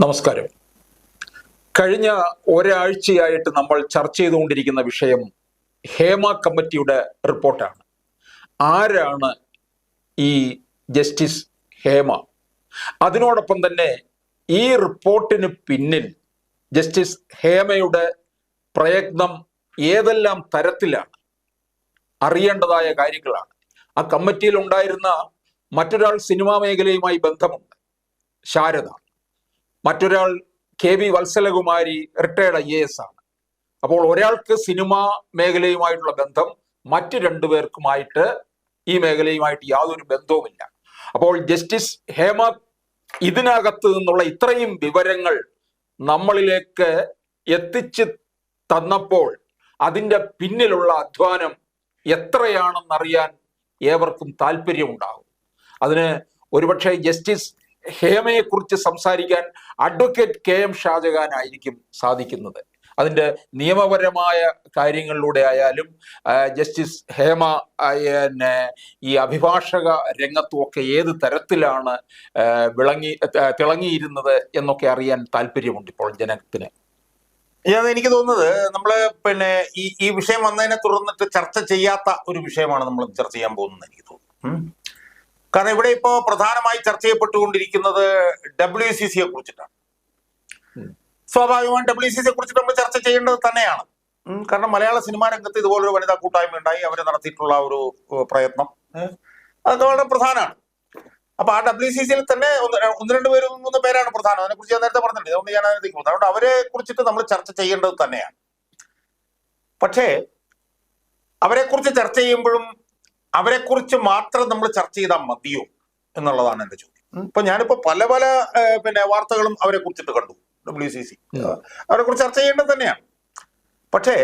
നമസ്കാരം. കഴിഞ്ഞ ഒരാഴ്ചയായിട്ട് നമ്മൾ ചർച്ച ചെയ്തുകൊണ്ടിരിക്കുന്ന വിഷയം ഹേമ കമ്മിറ്റിയുടെ റിപ്പോർട്ടാണ്. ആരാണ് ഈ ജസ്റ്റിസ് ഹേമ? അതിനോടൊപ്പം തന്നെ ഈ റിപ്പോർട്ടിന് പിന്നിൽ ജസ്റ്റിസ് ഹേമയുടെ പ്രയത്നം ഏതെല്ലാം തരത്തിലാണ്? അറിയേണ്ടതായ കാര്യങ്ങളാണ്. ആ കമ്മിറ്റിയിൽ ഉണ്ടായിരുന്ന മറ്റൊരാൾ സിനിമാ മേഖലയുമായി ബന്ധമുണ്ട്. ശാരദ. മറ്റൊരാൾ K V Vatsalakumari retired I A S ആണ്. അപ്പോൾ ഒരാൾക്ക് സിനിമാ മേഖലയുമായിട്ടുള്ള ബന്ധം മറ്റു രണ്ടുപേർക്കുമായിട്ട് ഈ മേഖലയുമായിട്ട് യാതൊരു ബന്ധവുമില്ല. അപ്പോൾ ജസ്റ്റിസ് ഹേമ ഇതിനകത്ത് നിന്നുള്ള ഇത്രയും വിവരങ്ങൾ നമ്മളിലേക്ക് എത്തിച്ച് തന്നപ്പോൾ അതിന്റെ പിന്നിലുള്ള അധ്വാനം എത്രയാണെന്നറിയാൻ ഏവർക്കും താല്പര്യമുണ്ടാകും. അതിന് ഒരുപക്ഷെ ജസ്റ്റിസ് ഹേമയെക്കുറിച്ച് സംസാരിക്കാൻ അഡ്വക്കേറ്റ് കെ എം ഷാജഹാൻ ആയിരിക്കും സാധിക്കുന്നത്. അതിന്റെ നിയമപരമായ കാര്യങ്ങളിലൂടെ ആയാലും ജസ്റ്റിസ് ഹേമ പിന്നെ ഈ അഭിഭാഷക രംഗത്തും ഒക്കെ ഏത് തരത്തിലാണ് വിളങ്ങി തിളങ്ങിയിരുന്നത് എന്നൊക്കെ അറിയാൻ താല്പര്യമുണ്ട് ഇപ്പോൾ ജനത്തിന്. എനിക്ക് തോന്നുന്നത് നമ്മൾ പിന്നെ ഈ ഈ വിഷയം വന്നതിനെ തുടർന്നിട്ട് ചർച്ച ചെയ്യാത്ത ഒരു വിഷയമാണ് നമ്മൾ ചർച്ച ചെയ്യാൻ പോകുന്നത് എനിക്ക് തോന്നുന്നു. കാരണം ഇവിടെ ഇപ്പോ പ്രധാനമായി ചർച്ച ചെയ്യപ്പെട്ടുകൊണ്ടിരിക്കുന്നത് ഡബ്ല്യു സി സിയെ കുറിച്ചിട്ടാണ്. സ്വാഭാവികമായും ഡബ്ല്യു സി സിയെ കുറിച്ചിട്ട് നമ്മൾ ചർച്ച ചെയ്യേണ്ടത് തന്നെയാണ്. കാരണം മലയാള സിനിമാ രംഗത്ത് ഇതുപോലൊരു വനിതാ കൂട്ടായ്മ ഉണ്ടായി അവർ നടത്തിയിട്ടുള്ള ഒരു പ്രയത്നം. അതൊക്കെ വളരെ പ്രധാനമാണ്. അപ്പൊ ആ ഡബ്ല്യു സി സിയിൽ തന്നെ ഒന്ന് രണ്ട് പേരും മൂന്ന് പേരാണ് പ്രധാനം. അതിനെ കുറിച്ച് ഞാൻ നേരത്തെ പറഞ്ഞിട്ടുണ്ട് അതുകൊണ്ട് ഞാൻ അതിനെ പോകുന്നത് അതുകൊണ്ട് അവരെ കുറിച്ചിട്ട് നമ്മൾ ചർച്ച ചെയ്യേണ്ടത് തന്നെയാണ്. പക്ഷേ അവരെ കുറിച്ച് ചർച്ച ചെയ്യുമ്പോഴും അവരെ കുറിച്ച് മാത്രം നമ്മൾ ചർച്ച ചെയ്താൽ മതിയോ എന്നുള്ളതാണ് എന്റെ ചോദ്യം. ഇപ്പൊ ഞാനിപ്പോ പല പല പിന്നെ വാർത്തകളും അവരെ കുറിച്ചിട്ട് കണ്ടു ഡബ്ല്യു സി സി അവരെ കുറിച്ച് ചർച്ച ചെയ്യേണ്ടത് തന്നെയാണ്. പക്ഷേ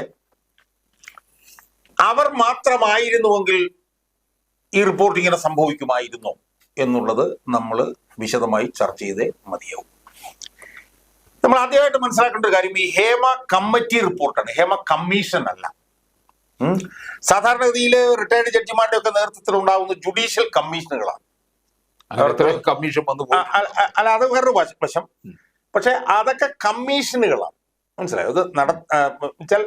അവർ മാത്രമായിരുന്നുവെങ്കിൽ ഈ റിപ്പോർട്ട് ഇങ്ങനെ സംഭവിക്കുമായിരുന്നോ എന്നുള്ളത് നമ്മൾ വിശദമായി ചർച്ച ചെയ്തേ മതിയാവും. നമ്മൾ ആദ്യമായിട്ട് മനസ്സിലാക്കേണ്ട ഒരു കാര്യം ഈ ഹേമ കമ്മിറ്റി റിപ്പോർട്ടാണ് ഹേമ കമ്മീഷൻ അല്ല. സാധാരണഗതിയിൽ റിട്ടയർഡ് ജഡ്ജിമാരുടെ ഒക്കെ നേതൃത്വത്തിൽ ഉണ്ടാകുന്ന ജുഡീഷ്യൽ കമ്മീഷനുകളാണ്. കമ്മീഷൻ വന്നു അല്ല അത് വേറൊരു വശ- പക്ഷെ അതൊക്കെ കമ്മീഷനുകളാണ്. മനസ്സിലായോ? അത് നട വെച്ചാൽ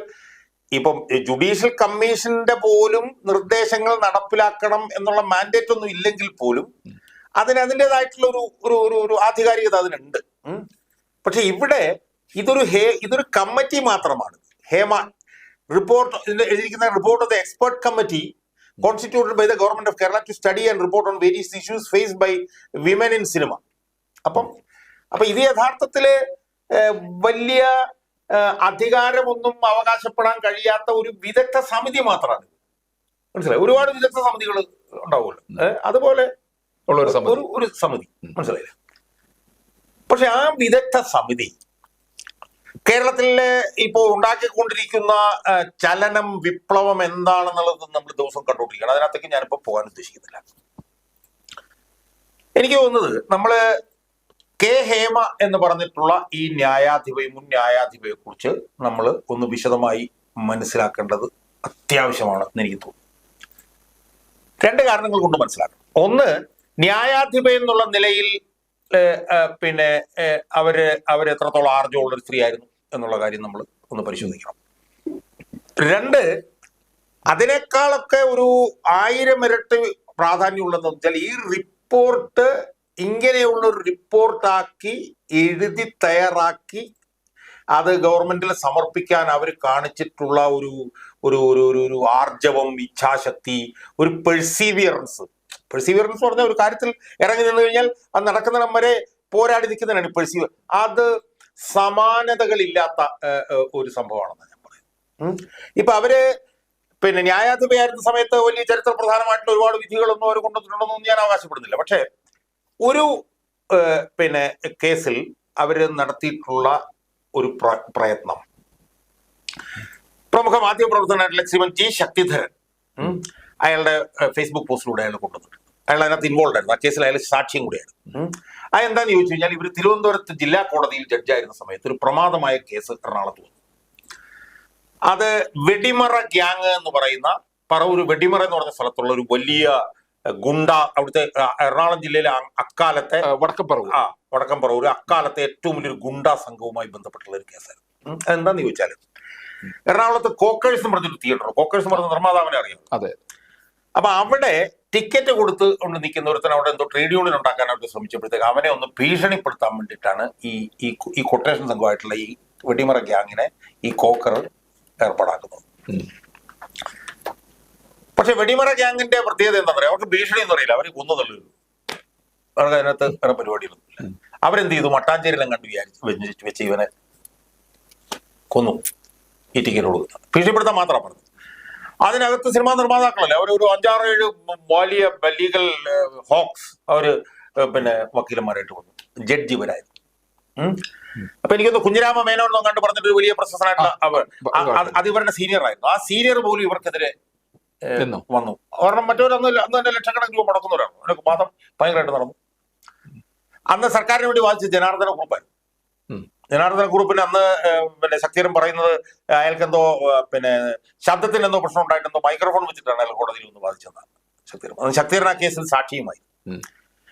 ഇപ്പം ജുഡീഷ്യൽ കമ്മീഷന്റെ പോലും നിർദ്ദേശങ്ങൾ നടപ്പിലാക്കണം എന്നുള്ള മാൻഡേറ്റ് ഒന്നും ഇല്ലെങ്കിൽ പോലും അതിന് അതിന്റെതായിട്ടുള്ള ഒരു ഒരു ഒരു ഒരു ആധികാരികത അതിനുണ്ട്. പക്ഷെ ഇവിടെ ഇതൊരു ഹേ ഇതൊരു കമ്മിറ്റി മാത്രമാണ്. ഹേമ റിപ്പോർട്ട് എഴുതിയിരിക്കുന്ന report of the expert committee constituted by the government of Kerala to study and report on various issues faced by women in cinema അപ്പം അപ്പൊ ഇത് യഥാർത്ഥത്തിൽ വലിയ അധികാരമൊന്നും അവകാശപ്പെടാൻ കഴിയാത്ത ഒരു വിദഗ്ധ സമിതി മാത്രമാണ്. മനസ്സിലായി? ഒരുപാട് വിദഗ്ധ സമിതികൾ ഉണ്ടാവുമല്ലോ. അതുപോലെ ഒരു ഒരു സമിതി. മനസ്സിലായില്ലേ? പക്ഷെ ആ വിദഗ്ധ സമിതി കേരളത്തിലെ ഇപ്പോൾ ഉണ്ടാക്കിക്കൊണ്ടിരിക്കുന്ന ചലനം വിപ്ലവം എന്താണെന്നുള്ളത് നമ്മൾ ദിവസം കണ്ടുകൊണ്ടിരിക്കണം അതിനകത്തേക്ക് ഞാനിപ്പോൾ പോകാൻ ഉദ്ദേശിക്കുന്നില്ല. എനിക്ക് തോന്നുന്നത് നമ്മൾ കെ ഹേമ എന്ന് പറഞ്ഞിട്ടുള്ള ഈ ന്യായാധിപയും മുൻ ന്യായാധിപയെ കുറിച്ച് നമ്മൾ ഒന്ന് വിശദമായി മനസ്സിലാക്കേണ്ടത് അത്യാവശ്യമാണ് എന്ന് എനിക്ക് തോന്നുന്നു. രണ്ട് കാരണങ്ങൾ കൊണ്ട് മനസ്സിലാക്കണം. ഒന്ന് ന്യായാധിപ എന്നുള്ള നിലയിൽ പിന്നെ അവർ അവരെത്രത്തോളം ആർജവമുള്ള ഒരു സ്ത്രീ ആയിരുന്നു എന്നുള്ള കാര്യം നമ്മൾ ഒന്ന് പരിശോധിക്കണം. രണ്ട് അതിനേക്കാളൊക്കെ ഒരു ആയിരം ഇരട്ടി പ്രാധാന്യമുള്ളതെന്ന് വെച്ചാൽ ഈ റിപ്പോർട്ട് ഇങ്ങനെയുള്ള ഒരു റിപ്പോർട്ടാക്കി എഴുതി തയ്യാറാക്കി അത് ഗവൺമെന്റിൽ സമർപ്പിക്കാൻ അവർ കാണിച്ചിട്ടുള്ള ഒരു ഒരു ഒരു ഒരു ആർജവം ഇച്ഛാശക്തി ഒരു പെഴ്സീവിയറൻസ് പെഴ്സീവിയറൻസ് പറഞ്ഞ ഒരു കാര്യത്തിൽ ഇറങ്ങി നിന്ന് കഴിഞ്ഞാൽ അത് നടക്കുന്നിടം വരെ പോരാടി നിൽക്കുന്നതിനാണ് പെഴ്സീവിയർ അത് സമാനതകളില്ലാത്ത ഒരു സംഭവമാണെന്ന് ഞാൻ പറയുന്നത്. ഇപ്പൊ അവർ പിന്നെ ന്യായാധിപയായിരുന്ന സമയത്ത് വലിയ ചരിത്ര പ്രധാനമായിട്ടുള്ള ഒരുപാട് വിധികളൊന്നും അവർ കൊണ്ടുവന്നിട്ടുണ്ടെന്നൊന്നും ഞാൻ അവകാശപ്പെടുന്നില്ല. പക്ഷേ ഒരു പിന്നെ കേസിൽ അവർ നടത്തിയിട്ടുള്ള ഒരു പ്രയത്നം. പ്രമുഖ മാധ്യമ പ്രവർത്തകനായിട്ടുള്ള ശ്രീമൻ ജി ശക്തിധരൻ അയാളുടെ ഫേസ്ബുക്ക് പോസ്റ്റിലൂടെ അയാൾ കൊണ്ടുവന്നിട്ടുണ്ട്. അയാൾ അതിനകത്ത് ഇൻവോൾവ് ആയിരുന്നു. ആ കേസിൽ അയാൾ സാക്ഷ്യം കൂടിയായിരുന്നു. ഉം. അത് എന്താന്ന് ചോദിച്ചു കഴിഞ്ഞാൽ ഇവർ തിരുവനന്തപുരത്ത് ജില്ലാ കോടതിയിൽ ജഡ്ജായിരുന്ന സമയത്ത് ഒരു പ്രമാദമായ കേസ് എറണാകുളത്ത് വന്നു. അത് വെടിമറ ഗ്യാങ് എന്ന് പറയുന്ന പറവൂർ വെടിമറ എന്ന് പറഞ്ഞ സ്ഥലത്തുള്ള ഒരു വലിയ ഗുണ്ട അവിടുത്തെ എറണാകുളം ജില്ലയിലെ അക്കാലത്തെ വടക്കംപറവൂർ ആ വടക്കം പറവൂർ അക്കാലത്തെ ഏറ്റവും വലിയൊരു ഗുണ്ട സംഘവുമായി ബന്ധപ്പെട്ടുള്ള ഒരു കേസായിരുന്നു. അതെന്താന്ന് എന്താന്ന് ചോദിച്ചാൽ എറണാകുളത്ത് കോക്കേഴ്സ് എന്ന് പറഞ്ഞൊരു തിയേറ്റർ കോക്കേഴ്സ് എന്ന് പറഞ്ഞ നിർമ്മാതാവിനെ അറിയാം അതെ. അപ്പൊ അവിടെ ടിക്കറ്റ് കൊടുത്ത് കൊണ്ട് നിൽക്കുന്ന ഒരുത്തൻ അവിടെ എന്തോ ട്രേഡ് യൂണിയൻ ഉണ്ടാക്കാനായിട്ട് ശ്രമിച്ചപ്പോഴത്തേക്ക് അവനെ ഒന്ന് ഭീഷണിപ്പെടുത്താൻ വേണ്ടിയിട്ടാണ് ഈ ഈ ഈ കൊട്ടേഷൻ സംഘമായിട്ടുള്ള ഈ വെടിമറ ഗ്യാങ്ങിനെ ഈ കോക്കർ ഏർപ്പാടാക്കുന്നത്. പക്ഷെ വെടിമറ ഗ്യാങ്ങിന്റെ പ്രത്യേകത എന്താ പറയുക അവർക്ക് ഭീഷണി എന്ന് പറയില്ല അവർ കൊന്നു തള്ളു അവർക്ക് അതിനകത്ത് വേറെ പരിപാടിയൊന്നുമില്ല അവരെന്ത് ചെയ്തു? മട്ടാഞ്ചേരിയിലും കണ്ട് വിചാരിച്ചു. വെച്ച് ഇവനെ കൊന്നു. ഈ ടിക്കറ്റ് കൊടുക്കുന്നത് ഭീഷണിപ്പെടുത്താൻ മാത്രമാണ് പറഞ്ഞത് അതിനകത്ത് സിനിമാ നിർമ്മാതാക്കളല്ലേ? അവർ ഒരു അഞ്ചാറ് ഏഴ് വലിയ ലീഗൽ ഹോക്സ് അവർ പിന്നെ വക്കീലന്മാരായിട്ട് വന്നു. ജഡ്ജി വരായിരുന്നു. അപ്പൊ എനിക്കൊന്ന് കുഞ്ഞിരാമ മേനോൻ എന്നോ കണ്ട് പറഞ്ഞിട്ട് ഒരു വലിയ പ്രശസ്തനായിട്ടുള്ള അവർ അത് ഇവരുടെ സീനിയർ ആയിരുന്നു. ആ സീനിയർ പോലും ഇവർക്കെതിരെ വന്നു. കാരണം മറ്റവരൊന്നുമില്ല അന്ന് തന്നെ ലക്ഷക്കണക്കിന് രൂപ മുടക്കുന്നവരാണ്. അവരൊക്കെ വാദം ഭയങ്കരമായിട്ട് നടന്നു. അന്ന് സർക്കാരിന് വേണ്ടി വാദിച്ച ജനാർദ്ദന കുറുപ്പായിരുന്നു. ജനാർദ്ദന കുറുപ്പിന് അന്ന് പിന്നെ ശക്തിരം പറയുന്നത് അയാൾക്ക് എന്തോ പിന്നെ ശബ്ദത്തിന് എന്തോ പ്രശ്നം ഉണ്ടായിട്ടെന്തോ മൈക്രോഫോൺ വെച്ചിട്ടാണ് അയാൾ കോടതിയിൽ ഒന്ന് ബാധിച്ചത് ശക്തിരം അന്ന് ശക്തിരൻ ആ കേസിൽ സാക്ഷിയുമായി.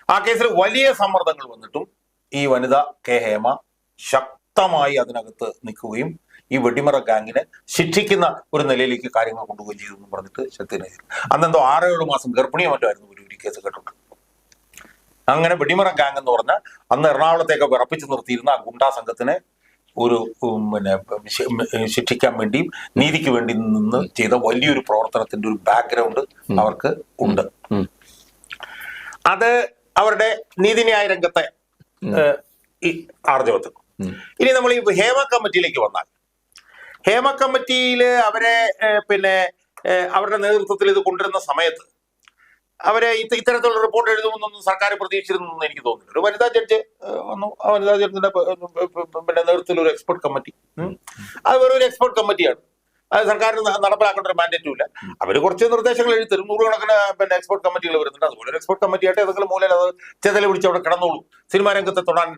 ആ കേസിൽ വലിയ സമ്മർദ്ദങ്ങൾ വന്നിട്ടും ഈ വനിത കെ ഹേമ ശക്തമായി അതിനകത്ത് നിൽക്കുകയും ഈ വെടിമറ ഗാങ്ങിനെ ശിക്ഷിക്കുന്ന ഒരു നിലയിലേക്ക് കാര്യങ്ങൾ കൊണ്ടുപോവുകയും ചെയ്തു എന്ന് പറഞ്ഞിട്ട് ശക്തിനെ അന്നെന്തോ ആറേഴ് മാസം ഗർഭിണിയോ മറ്റോ ആയിരുന്നു ഒരു ഒരു കേസ് കേട്ടിട്ടുണ്ട്. അങ്ങനെ വെടിമറ ഗാങ് എന്ന് പറഞ്ഞ അന്ന് എറണാകുളത്തേക്ക് വിറപ്പിച്ചു നിർത്തിയിരുന്ന ആ ഗുണ്ടാ സംഘത്തിനെ ഒരു പിന്നെ ശിക്ഷിക്കാൻ വേണ്ടിയും നീതിക്ക് വേണ്ടി നിന്ന് ചെയ്ത വലിയൊരു പ്രവർത്തനത്തിന്റെ ഒരു ബാക്ക്ഗ്രൗണ്ട് അവർക്ക് ഉണ്ട്. അത് അവരുടെ നീതിന്യായ രംഗത്തെ ആർജവത്തിൽ. ഇനി നമ്മൾ ഈ ഹേമ കമ്മിറ്റിയിലേക്ക് വന്നാൽ. ഹേമ കമ്മിറ്റിയിൽ അവരെ പിന്നെ അവരുടെ നേതൃത്വത്തിൽ ഇത് കൊണ്ടുവരുന്ന സമയത്ത് അവരെ ഇത് ഇത്തരത്തിലുള്ള റിപ്പോർട്ട് എഴുതുമെന്നൊന്നും സർക്കാർ പ്രതീക്ഷിച്ചിരുന്നു എനിക്ക് തോന്നുന്നു ഒരു വനിതാ ജഡ്ജ് വന്നു. ആ വനിതാ ജഡ്ജിന്റെ പിന്നെ നേതൃത്വത്തിൽ ഒരു എക്സ്പെർട്ട് കമ്മിറ്റി. അത് വെറും ഒരു എക്സ്പെർട്ട് കമ്മിറ്റിയാണ് അത് സർക്കാരിന് നടപ്പിലാക്കേണ്ട ഒരു മാൻഡേറ്റും ഇല്ല. അവർ കുറച്ച് നിർദ്ദേശങ്ങൾ എഴുതി. തരും നൂറുകണക്കിന് പിന്നെ എക്സ്പെർട്ട് കമ്മിറ്റികൾ വരുന്നുണ്ട്. അതുപോലെ ഒരു എക്സ്പെർട്ട് കമ്മിറ്റി ആയിട്ട് ഏതെങ്കിലും മൂലയിൽ അത് ചെതല പിടിച്ച് അവിടെ കിടന്നോളൂ. സിനിമാ രംഗത്തെ തൊടാൻ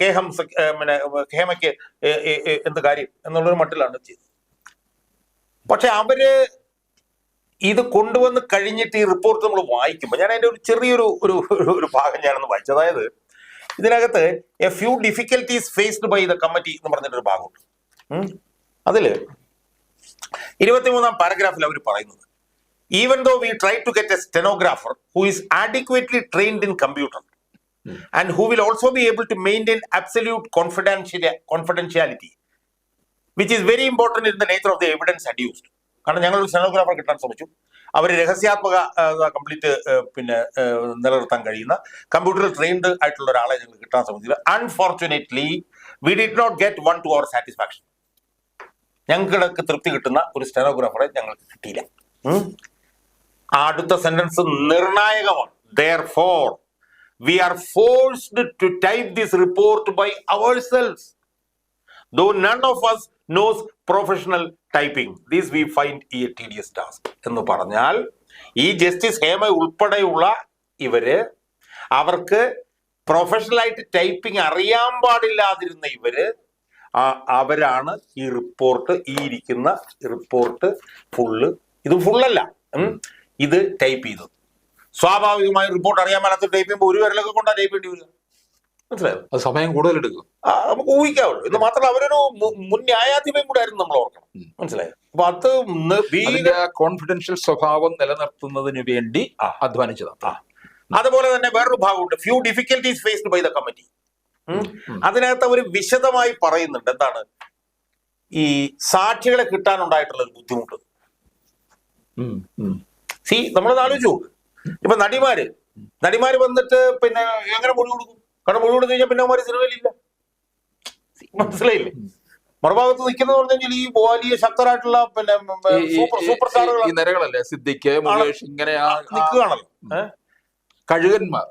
കേഹം പിന്നെ ഏ, എന്ത് കാര്യം എന്നുള്ളൊരു മട്ടിലാണ് ചെയ്തത്. പക്ഷെ അവർ ഇത് കൊണ്ടുവന്ന് കഴിഞ്ഞിട്ട് ഈ റിപ്പോർട്ട് നമ്മൾ വായിക്കുമ്പോൾ ഞാൻ അതിന്റെ ഒരു ചെറിയൊരു ഒരു ഒരു- ഭാഗം ഞാനൊന്ന് വായിച്ചു. അതായത് ഇതിനകത്ത് a few difficulties faced by the committee എന്ന് പറഞ്ഞിട്ടൊരു ഭാഗമുണ്ട്. അതിൽ ഇരുപത്തിമൂന്നാം പാരഗ്രാഫിൽ അവർ പറയുന്നത് even though we try to get a stenographer who is adequately trained in computer and who will also be able to maintain absolute confidentia confidentiality which is very important in the nature of the evidence adduced കാരണം ഞങ്ങൾ ഒരു stenographer കിട്ടാൻ ശ്രമിച്ചു. അവർ രഹസ്യാത്മക complete പിന്നെ നിലനിർത്താൻ കഴിയുന്ന കമ്പ്യൂട്ടറിൽ trained ആയിട്ടുള്ള ഒരാളെ ഞങ്ങൾ കിട്ടാൻ ശ്രമിച്ചില്ല. Unfortunately we did not get one to our satisfaction ഞങ്ങൾക്ക് തൃപ്തി കിട്ടുന്ന ഒരു സ്റ്റെനോഗ്രാഫറെ ഞങ്ങൾക്ക് കിട്ടിയില്ല. അടുത്ത സെന്റൻസ് നിർണായകമാണ്. Therefore we are forced to type this report by ourselves though none of us knows professional typing these we find ഈ ടി ഡി എസ് ടാസ്ക് എന്ന് പറഞ്ഞാൽ ഈ ജസ്റ്റിസ് ഹേമ ഉൾപ്പെടെയുള്ള ഇവർ അവർക്ക് പ്രൊഫഷണലായിട്ട് ടൈപ്പിംഗ് അറിയാൻ പാടില്ലാതിരുന്ന ഇവർ അവരാണ് ഈ റിപ്പോർട്ട് ഈ ഇരിക്കുന്ന റിപ്പോർട്ട് ഫുള്ള് ഇത് ഫുള്ളല്ല. ഇത് ടൈപ്പ് ചെയ്തത്. സ്വാഭാവികമായി റിപ്പോർട്ട് അറിയാൻ മേലാത്ത ടൈപ്പ് ചെയ്യുമ്പോൾ ഒരു വിരലൊക്കെ കൊണ്ടാണ് ടൈപ്പ് ചെയ്യേണ്ടി വരിക മനസ്സിലായോ? അത് സമയം കൂടുതൽ എടുക്കും. നമുക്ക് ഊഹിക്കാവുള്ളൂ. എന്ന് മാത്രമല്ല അവരൊരു മുൻ ന്യായാധിപയും കൂടെ ആയിരുന്നു നമ്മൾ ഓർക്കണം. മനസ്സിലായോ? അപ്പൊ അത് കോൺഫിഡൻഷ്യൽ സ്വഭാവം നിലനിർത്തുന്നതിന് വേണ്ടി. അധ്വാനിച്ചതാണ്. അതുപോലെ തന്നെ വേറൊരു ഭാഗമുണ്ട്. Few difficulties faced by the committee. അതിനകത്ത് അവർ വിശദമായി പറയുന്നുണ്ട് എന്താണ്? ഈ സാക്ഷികളെ കിട്ടാനുണ്ടായിട്ടുള്ള ഒരു ബുദ്ധിമുട്ട്. സി നമ്മളത് ആലോചിച്ചു. ഇപ്പൊ നടിമാര്. നടിമാര് വന്നിട്ട് പിന്നെ എങ്ങനെ മൊഴി കൊടുക്കും? കാരണം മുഴുവൻ കഴിഞ്ഞാൽ പിന്നെ അവന്മാര് സിനിമയിലില്ല മനസ്സിലായില്ലേ? മറുഭാഗത്ത് നിൽക്കുന്ന പറഞ്ഞാൽ ഈ വലിയ ശക്തരായിട്ടുള്ള പിന്നെ സൂപ്പർ സൂപ്പർ സ്റ്റാറുകൾ നിരകളല്ലേ? സിദ്ദിഖ് മുകേഷ് ഇങ്ങനെ നിൽക്കുകയാണല്ലോ. കഴുകന്മാർ.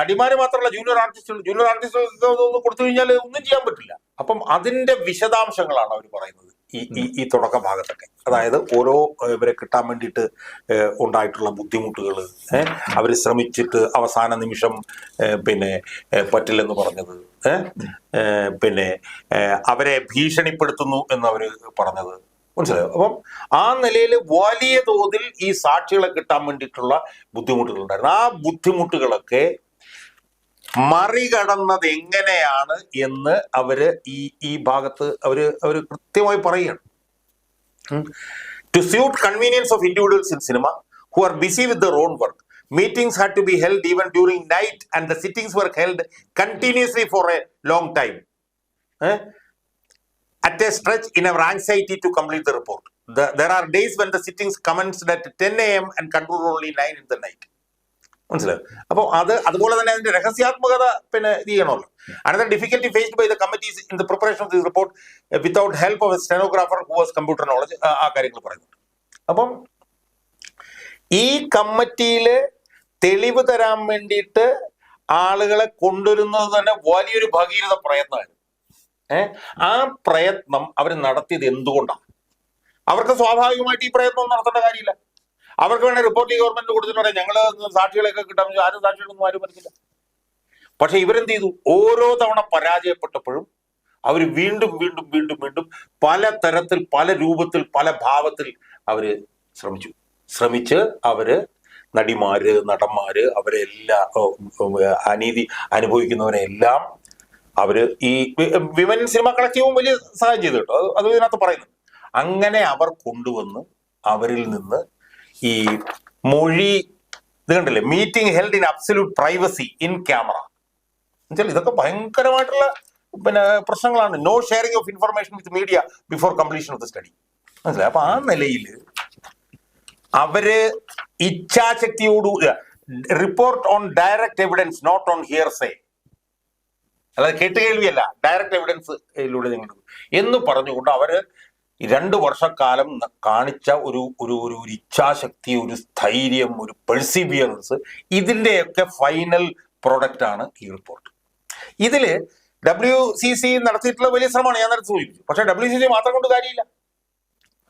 നടിമാര് മാത്രമല്ല ജൂനിയർ ആർട്ടിസ്റ്റുകൾ ജൂനിയർ ആർട്ടിസ്റ്റുകൾ കൊടുത്തു കഴിഞ്ഞാൽ ഒന്നും ചെയ്യാൻ പറ്റില്ല. അപ്പം അതിന്റെ വിശദാംശങ്ങളാണ് അവർ പറയുന്നത്. ഈ ഈ ഈ തുടക്ക ഭാഗത്തൊക്കെ അതായത് ഓരോ ഇവരെ കിട്ടാൻ വേണ്ടിയിട്ട് ഉണ്ടായിട്ടുള്ള ബുദ്ധിമുട്ടുകൾ അവർ ശ്രമിച്ചിട്ട് അവസാന നിമിഷം പിന്നെ പറ്റില്ലെന്ന് പറഞ്ഞത് പിന്നെ അവരെ ഭീഷണിപ്പെടുത്തുന്നു എന്ന് അവർ പറഞ്ഞത്. മനസ്സിലായോ? അപ്പം ആ നിലയിൽ വലിയ തോതിൽ ഈ സാക്ഷികളെ കിട്ടാൻ വേണ്ടിയിട്ടുള്ള ബുദ്ധിമുട്ടുകൾ ഉണ്ടായിരുന്നു ആ ബുദ്ധിമുട്ടുകളൊക്കെ മറികടന്നത് എങ്ങനെയാണ് എന്ന് അവർ ഈ ഈ ഭാഗത്ത് അവർ അവർ കൃത്യമായി പറയുകയാണ് to suit convenience of individuals in cinema who are busy with their own work meetings had to be held even during night and the sittings were held continuously for a long time at a stretch in our anxiety to complete the report there are days when the sittings sittings commenced at 10 a.m. and concluded only 9 in the night. മനസ്സിലായോ? അപ്പോൾ അത് അതുപോലെ തന്നെ അതിന്റെ രഹസ്യാത്മകത പിന്നെ ഇത് ചെയ്യണമല്ലോ. Another difficulty faced by the committees in the preparation of this report without help of stenographer who was computer knowledge ആ കാര്യങ്ങൾ പറയുന്നുണ്ട്. അപ്പം ഈ കമ്മിറ്റിയിൽ തെളിവ് തരാൻ വേണ്ടിയിട്ട് ആളുകളെ കൊണ്ടുവരുന്നത് തന്നെ വലിയൊരു ഭഗീരഥ പ്രയത്നമായിരുന്നു. ഏഹ് ആ പ്രയത്നം അവർ നടത്തിയത് എന്തുകൊണ്ടാണ്? അവർക്ക് സ്വാഭാവികമായിട്ട് ഈ പ്രയത്നം നടത്തേണ്ട കാര്യമില്ല. അവർക്ക് വേണേൽ റിപ്പോർട്ട് ഈ ഗവൺമെന്റ് കൊടുത്തിട്ട് പറയാം. ഞങ്ങൾ സാക്ഷികളെയൊക്കെ കിട്ടാൻ ആരും സാക്ഷികളൊന്നും ആരും പറ്റില്ല പക്ഷെ ഇവരെന്ത് ചെയ്തു? ഓരോ തവണ പരാജയപ്പെട്ടപ്പോഴും അവർ വീണ്ടും വീണ്ടും വീണ്ടും വീണ്ടും പല തരത്തിൽ പല രൂപത്തിൽ പല ഭാവത്തിൽ അവർ ശ്രമിച്ചു. ശ്രമിച്ച് അവർ നടിമാര് നടന്മാര് അവരെ എല്ലാ അനീതി അനുഭവിക്കുന്നവരെ എല്ലാം അവർ ഈ വിമൻ സിനിമ കളക്റ്റീവും വലിയ സഹായം ചെയ്തു കേട്ടോ അത് ഇതിനകത്ത് പറയുന്നു. അങ്ങനെ അവർ കൊണ്ടുവന്ന് അവരിൽ നിന്ന് ഈ മൊഴി ഇത് കണ്ടില്ലേ? Meeting held in absolute privacy in camera എന്നുവെച്ചാൽ ഇതൊക്കെ ഭയങ്കരമായിട്ടുള്ള പിന്നെ പ്രശ്നങ്ങളാണ്. No sharing of information with media before completion of the study മനസ്സിലായി? അപ്പൊ ആ നിലയിൽ അവർ ഇച്ഛാശക്തിയോട് report on direct evidence not on hearsay അതായത് കേട്ടുകേൾവിയല്ല ഡയറക്റ്റ് എവിഡൻസിലൂടെ നിങ്ങൾ എന്ന് പറഞ്ഞുകൊണ്ട് അവർ രണ്ട് വർഷക്കാലം കാണിച്ച ഒരു ഒരു ഒരു ഇച്ഛാശക്തി ഒരു സ്ഥൈര്യം ഒരു പെർസിവിയറൻസ് ഇതിന്റെയൊക്കെ ഫൈനൽ പ്രോഡക്റ്റ് ആണ് ഈ റിപ്പോർട്ട് ഇതിൽ ഡബ്ല്യു സി സി നടത്തിയിട്ടുള്ള വലിയ ശ്രമമാണ്. ഞാൻ നേരത്തെ സൂചിപ്പിച്ചു. പക്ഷേ ഡബ്ല്യു സി സി മാത്രം കൊണ്ട് കാര്യമില്ല.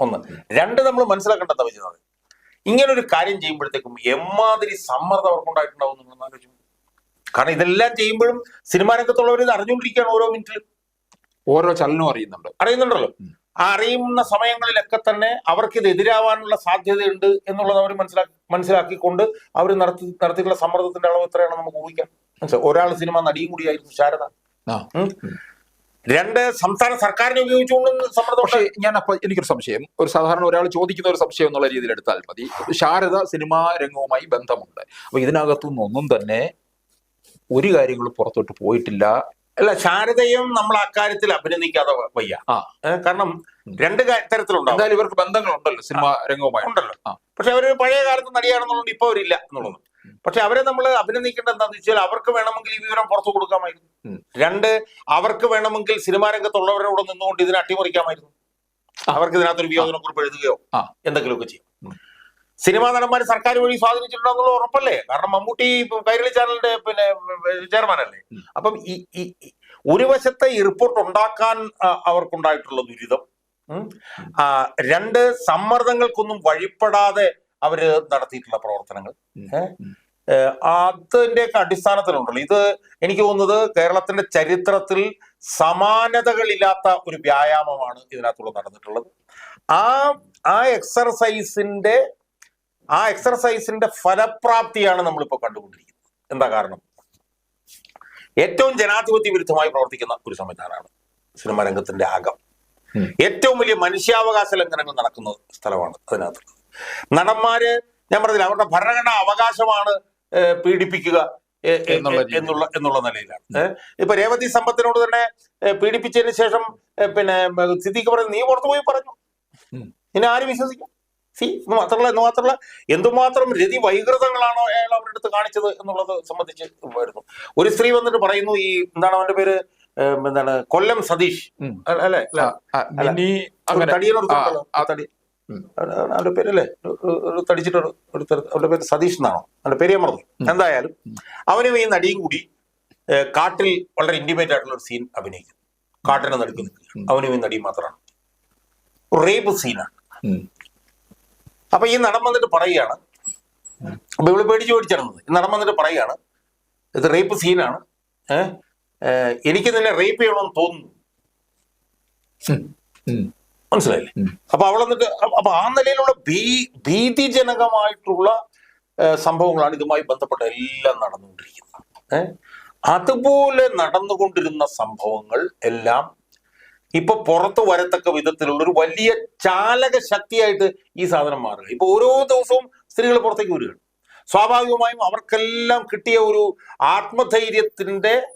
ഒന്ന്. രണ്ട് നമ്മൾ മനസ്സിലാക്കേണ്ടത് വെച്ചാൽ ഇങ്ങനൊരു കാര്യം ചെയ്യുമ്പോഴത്തേക്കും എമ്മാതിരി സമ്മർദ്ദം അവർക്കുണ്ടായിട്ടുണ്ടാവും നിങ്ങൾ ആലോചിച്ചു കാരണം ഇതെല്ലാം ചെയ്യുമ്പോഴും സിനിമാ രംഗത്തുള്ളവർ ഇത് അറിഞ്ഞുകൊണ്ടിരിക്കുകയാണ് ഓരോ മിനിറ്റിലും ഓരോ ചലനവും അറിയുന്നുണ്ട്. അറിയുന്നുണ്ടല്ലോ. അറിയുന്ന സമയങ്ങളിലൊക്കെ തന്നെ അവർക്ക് ഇത് എതിരാവാനുള്ള സാധ്യതയുണ്ട് എന്നുള്ളത് അവർ മനസ്സിലാക്കി മനസ്സിലാക്കിക്കൊണ്ട് അവർ നടത്തി നടത്തിയിട്ടുള്ള സമ്മർദ്ദത്തിന്റെ അളവ് എത്രയാണ് നമുക്ക് ഊഹിക്കാം. മനസ്സിലായി ഒരാൾ സിനിമ നടിയും കൂടിയായിരുന്നു ശാരദ. ആ. രണ്ട് സംസ്ഥാന സർക്കാരിനെ ഉപയോഗിച്ചുകൊണ്ട് സമ്മർദ്ദം പക്ഷേ ഞാൻ അപ്പൊ എനിക്കൊരു സംശയം. ഒരു സാധാരണ ഒരാൾ ചോദിക്കുന്ന ഒരു സംശയം എന്നുള്ള രീതിയിൽ എടുത്താൽ മതി. ശാരദ സിനിമാ രംഗവുമായി ബന്ധമുണ്ട്. അപ്പൊ ഇതിനകത്തുനിന്നൊന്നും തന്നെ ഒരു കാര്യങ്ങളും പുറത്തോട്ട് പോയിട്ടില്ല. അല്ല ശാരദയും നമ്മൾ അക്കാര്യത്തിൽ അഭിനന്ദിക്കാതെ വയ്യ. കാരണം രണ്ട് തരത്തിലുണ്ടാവും ഇവർക്ക് ബന്ധങ്ങളുണ്ടല്ലോ സിനിമ രംഗവുമായി. ഉണ്ടല്ലോ. പക്ഷെ അവർ പഴയ കാലത്ത് നടിയാണെന്നുള്ളത് ഇപ്പൊ അവരില്ല എന്നുള്ളത്. പക്ഷെ അവരെ നമ്മൾ അഭിനന്ദിക്കേണ്ടത് എന്താണെന്ന് വെച്ചാൽ അവർക്ക് വേണമെങ്കിൽ ഈ വിവരം പുറത്തു കൊടുക്കാമായിരുന്നു. രണ്ട് അവർക്ക് വേണമെങ്കിൽ സിനിമാ രംഗത്തുള്ളവരോട് നിന്നുകൊണ്ട് ഇതിനെ അട്ടിമറിക്കാമായിരുന്നു. അവർക്ക് ഇതിനകത്തൊരു വിയോജന കുറിപ്പ് എഴുതുകയോ. എന്തെങ്കിലുമൊക്കെ ചെയ്യും. സിനിമാ നടന്മാർ സർക്കാർ വഴി സ്വാധീനിച്ചിട്ടുണ്ടോ ഉറപ്പല്ലേ? കാരണം മമ്മൂട്ടി കൈരളി ചാനലിന്റെ പിന്നെ ചെയർമാൻ അല്ലേ അപ്പം ഈ ഒരു വശത്തെ ഈ റിപ്പോർട്ട് ഉണ്ടാക്കാൻ അവർക്കുണ്ടായിട്ടുള്ള ദുരിതം രണ്ട് സമ്മർദ്ദങ്ങൾക്കൊന്നും വഴിപ്പെടാതെ അവർ നടത്തിയിട്ടുള്ള പ്രവർത്തനങ്ങൾ. അതിന്റെയൊക്കെ അടിസ്ഥാനത്തിലുണ്ടല്ലോ. ഇത് എനിക്ക് തോന്നുന്നത് കേരളത്തിന്റെ ചരിത്രത്തിൽ സമാനതകളില്ലാത്ത ഒരു വ്യായാമമാണ് ഇതിനകത്തുള്ള നടന്നിട്ടുള്ളത്. ആ ആ എക്സർസൈസിന്റെ ആ എക്സർസൈസിന്റെ ഫലപ്രാപ്തിയാണ് നമ്മളിപ്പോൾ കണ്ടുകൊണ്ടിരിക്കുന്നത്. എന്താ കാരണം? ഏറ്റവും ജനാധിപത്യ വിരുദ്ധമായി പ്രവർത്തിക്കുന്ന ഒരു സംവിധാനമാണ് സിനിമാ രംഗത്തിന്റെ ആകം ഏറ്റവും വലിയ മനുഷ്യാവകാശ ലംഘനങ്ങൾ നടക്കുന്ന സ്ഥലമാണ് അതിനകത്തുള്ളത് നടന്മാര് ഞാൻ പറഞ്ഞില്ല അവരുടെ ഭരണഘടനാ അവകാശമാണ് പീഡിപ്പിക്കുക എന്നുള്ള എന്നുള്ള നിലയിലാണ്. ഇപ്പൊ രേവതി സമ്പത്തിനോട് തന്നെ പീഡിപ്പിച്ചതിന് ശേഷം പിന്നെ സിദ്ദീഖ് പറഞ്ഞു നീ പുറത്തു പോയി പറഞ്ഞു ഇനി ആര് വിശ്വസിക്കും? സി എന്ന് മാത്രമല്ല എന്ന് മാത്രമല്ല എന്തുമാത്രം രതി വൈകൃതങ്ങളാണോ അയാൾ അവരുടെ അടുത്ത് കാണിച്ചത് എന്നുള്ളത് സംബന്ധിച്ച് വരുന്നു. ഒരു സ്ത്രീ വന്നിട്ട് പറയുന്നു ഈ എന്താണ് അവന്റെ പേര്? എന്താണ് കൊല്ലം സതീഷ്. അല്ലെ അല്ല- അല്ലേ? അല്ല ആ, ആ, മിനി അങ്ങനെ. തടിയനൊരുത്തല്ലോ ആ, തടി. ഉം. അവന്റെ അവന്റെ പേരല്ലേ? തടിച്ചിട്ട് അവന്റെ പേര് സതീഷ് എന്നാണോ? അവന്റെ പേര് ഞാൻ മറന്നു. എന്തായാലും അവനും ഈ നടിയും കൂടി കാട്ടിൽ വളരെ ഇന്റിമേറ്റ് ആയിട്ടുള്ള ഒരു സീൻ അഭിനയിക്കുന്നു. കാട്ടിനെ നടുക്ക് നിൽക്കുക അവനും ഈ നടിയും മാത്രമാണ്. റേപ്പ് സീനാണ്. അപ്പൊ ഈ നടൻ വന്നിട്ട് പറയുകയാണ്. അപ്പൊ ഇവൾ പേടിച്ച് പേടിച്ചിറങ്ങുന്നത് ഈ നടൻ വന്നിട്ട് പറയുകയാണ്. ഇത് റേപ്പ് സീനാണ് എനിക്ക് നിന്നെ റേപ്പ് ചെയ്യണമെന്ന് തോന്നുന്നു. മനസ്സിലായില്ലേ. അപ്പൊ അവൾ എന്നിട്ട് അപ്പൊ ആ നിലയിലുള്ള ഭീ ഭീതിജനകമായിട്ടുള്ള സംഭവങ്ങളാണ് ഇതുമായി ബന്ധപ്പെട്ട എല്ലാം നടന്നുകൊണ്ടിരിക്കുന്നത്. ഏഹ് അതുപോലെ നടന്നുകൊണ്ടിരുന്ന സംഭവങ്ങൾ എല്ലാം ഇപ്പൊ പുറത്തു വരത്തക്ക വിധത്തിലുള്ള ഒരു വലിയ ചാലക ശക്തിയായിട്ട് ഈ സാധനം മാറുക. ഇപ്പൊ ഓരോ ദിവസവും സ്ത്രീകൾ പുറത്തേക്ക് വരികയാണ്. സ്വാഭാവികമായും അവർക്കെല്ലാം കിട്ടിയ ഒരു ആത്മധൈര്യത്തിന്റെ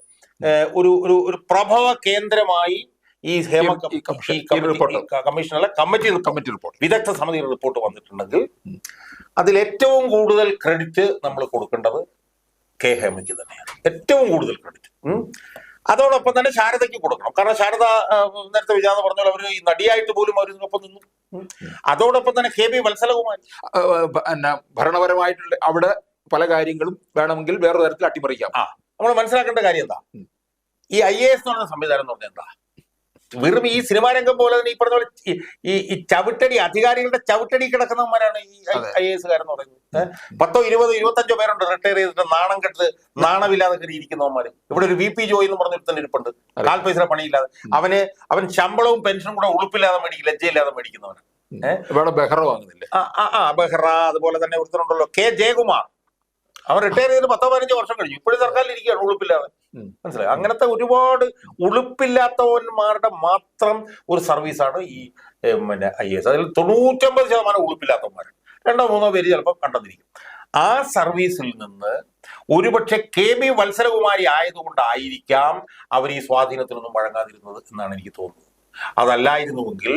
ഒരു ഒരു ഒരു പ്രഭവ കേന്ദ്രമായി ഈ ഹേമ കമ്മീഷൻ, ഈ കമ്മിറ്റി- കമ്മിറ്റി റിപ്പോർട്ട്. വിദഗ്ധ സമിതിയുടെ റിപ്പോർട്ട് വന്നിട്ടുണ്ടെങ്കിൽ അതിൽ ഏറ്റവും കൂടുതൽ ക്രെഡിറ്റ് നമ്മൾ കൊടുക്കേണ്ടത് കെ ഹേമയ്ക്ക് തന്നെയാണ്. ഏറ്റവും കൂടുതൽ ക്രെഡിറ്റ്. അതോടൊപ്പം തന്നെ ശാരദയ്ക്ക് കൊടുക്കണം. കാരണം ശാരദ നേരത്തെ വിജാത പറഞ്ഞാൽ അവർ ഈ നടിയായിട്ട് പോലും അവർ ഇതിനൊപ്പം നിന്നു. അതോടൊപ്പം തന്നെ കെ ബി വത്സലകുമാരി. പിന്നെ ഭരണപരമായിട്ടുള്ള അവിടെ പല കാര്യങ്ങളും വേണമെങ്കിൽ വേറെ തരത്തിൽ അട്ടിമറിക്കാം. ആ നമ്മൾ മനസ്സിലാക്കേണ്ട കാര്യം എന്താ. ഈ ഐ എ എസ് എന്ന് പറയുന്ന സംവിധാനം എന്ന് പറഞ്ഞാൽ എന്താ? വെറും ഈ സിനിമാ രംഗം പോലെ തന്നെ ഈ പറഞ്ഞ പോലെ ഈ- ഈ ചവിട്ടടി അധികാരികളുടെ ചവിട്ടടി കിടക്കുന്നവന്മാരാണ് ഈ. ഐ എ എസ്കാരെന്ന് പറയുന്നത്. പത്തോ ഇരുപതോ ഇരുപത്തഞ്ചോ പേരുണ്ട് റിട്ടയർ ചെയ്തിട്ട് നാണം കെട്ട് നാണമില്ലാതെ കയറി ഇരിക്കുന്നവന്മാര്. ഇവിടെ ഒരു വി പി ജോയി എന്ന് പറഞ്ഞൊരു തന്നെ ഇരിപ്പുണ്ട്. കാൽ പൈസ പണിയില്ലാതെ അവന് അവൻ ശമ്പളവും പെൻഷനും കൂടെ ഉളുപ്പില്ലാതെ മേടിക്കും ലജ്ജയില്ലാതെ മേടിക്കുന്നവനാണ്. ഏഹ് ഇവിടെ ബഹറ വാങ്ങുന്നില്ല? ആ, ആ, ആ ബെഹ്റ അതുപോലെ തന്നെ ഒരുത്തനുണ്ടല്ലോ. കെ ജയകുമാർ. അവൻ റിട്ടയർ ചെയ്ത് പത്തോ പതിനഞ്ചോ വർഷം കഴിഞ്ഞു. ഇപ്പോഴും സർക്കാരിൽ ഇരിക്കുകയാണ് ഉളുപ്പില്ലാതെ. മനസ്സിലായി? അങ്ങനത്തെ ഒരുപാട് ഉളുപ്പില്ലാത്തവന്മാരുടെ മാത്രം ഒരു സർവീസാണ് ഈ പിന്നെ ഐ എസ് അതിൽ തൊണ്ണൂറ്റമ്പത് ശതമാനം ഉളുപ്പില്ലാത്തവന്മാർ രണ്ടോ മൂന്നോ പേര് ചിലപ്പോൾ കണ്ടെന്നിരിക്കും. ആ സർവീസിൽ നിന്ന് ഒരുപക്ഷെ കെ ബി വത്സരകുമാരി ആയതുകൊണ്ടായിരിക്കാം അവർ ഈ സ്വാധീനത്തിനൊന്നും വഴങ്ങാതിരുന്നത് എന്നാണ് എനിക്ക് തോന്നുന്നത്. അതല്ലായിരുന്നുവെങ്കിൽ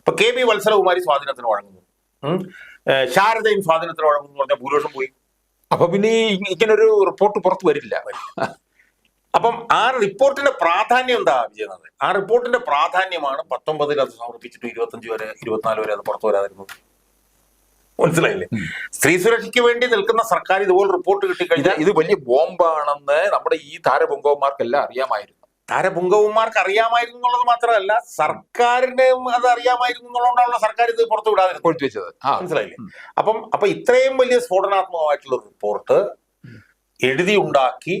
ഇപ്പൊ കെ ബി വത്സരകുമാരി സ്വാധീനത്തിന് വഴങ്ങുന്നു. ശാരദയും സ്വാധീനത്തിന് വഴങ്ങുന്നു പറഞ്ഞാൽ ഭൂരിപക്ഷം പോയി. അപ്പൊ പിന്നെ ഇങ്ങനൊരു റിപ്പോർട്ട് പുറത്തു വരില്ല. അപ്പം ആ റിപ്പോർട്ടിന്റെ പ്രാധാന്യം എന്താ വിജയനാഥൻ ആ റിപ്പോർട്ടിന്റെ പ്രാധാന്യമാണ് പത്തൊമ്പതിൽ അത് സമർപ്പിച്ചിട്ട് ഇരുപത്തഞ്ച് വരെ ഇരുപത്തിനാല് വരെ അത് പുറത്തു വരാതിരുന്നത്. മനസ്സിലായില്ലേ? സ്ത്രീ സുരക്ഷയ്ക്ക് വേണ്ടി നിൽക്കുന്ന സർക്കാർ ഇതുപോലെ റിപ്പോർട്ട് കിട്ടിക്കഴിഞ്ഞാൽ ഇത് വലിയ ബോംബാണെന്ന് നമ്മുടെ ഈ താരപൊങ്കവന്മാർക്കെല്ലാം അറിയാമായിരുന്നു. താരപുങ്കവുമാർക്ക് അറിയാമായിരുന്നു എന്നുള്ളത് മാത്രമല്ല സർക്കാരിന് അത് അറിയാമായിരുന്നു എന്നുള്ളതുകൊണ്ടാണ് സർക്കാർ ഇത് പുറത്തു വിടാതെ വെച്ചത് മനസ്സിലായില്ലേ? അപ്പം അപ്പൊ ഇത്രയും വലിയ സ്ഫോടനാത്മകമായിട്ടുള്ള റിപ്പോർട്ട് എഴുതി ഉണ്ടാക്കി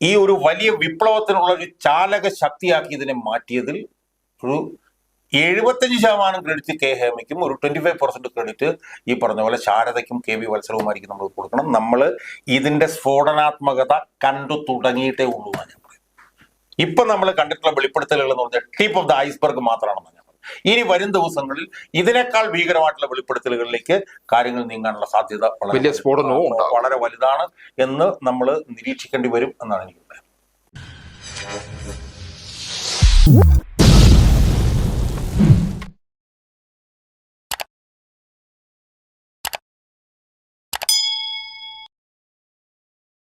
ഈ ഒരു വലിയ വിപ്ലവത്തിനുള്ള ഒരു ചാലക ശക്തിയാക്കി ഇതിനെ മാറ്റിയതിൽ ഒരു എഴുപത്തഞ്ച് ശതമാനം ക്രെഡിറ്റ് കെ ഹേമയ്ക്കും ഒരു ട്വന്റി ഫൈവ് പെർസെന്റ് ക്രെഡിറ്റ് ഈ പറഞ്ഞ പോലെ ശാരദയ്ക്കും കെ വി വത്സരവുമായിരിക്കും നമ്മൾ കൊടുക്കണം. നമ്മൾ ഇതിന്റെ സ്ഫോടനാത്മകത കണ്ടു തുടങ്ങിയിട്ടേ ഉള്ളൂ. എന്നാണ് ഞാൻ ഇപ്പൊ നമ്മൾ കണ്ടിട്ടുള്ള വെളിപ്പെടുത്തലുകൾ എന്ന് പറഞ്ഞാൽ ടീപ്പ് ഓഫ് ദ ഐസ്ബർഗ് മാത്രമാണെന്ന് ഞാൻ ഇനി വരും ദിവസങ്ങളിൽ ഇതിനേക്കാൾ ഭീകരമായിട്ടുള്ള വെളിപ്പെടുത്തലുകളിലേക്ക് കാര്യങ്ങൾ നീങ്ങാനുള്ള സാധ്യത വളരെ വലിയ സ്ഫോടനവും വളരെ വലുതാണ് എന്ന് നമ്മൾ നിരീക്ഷിക്കേണ്ടി വരും എന്നാണ് എനിക്ക് പറയുന്നത്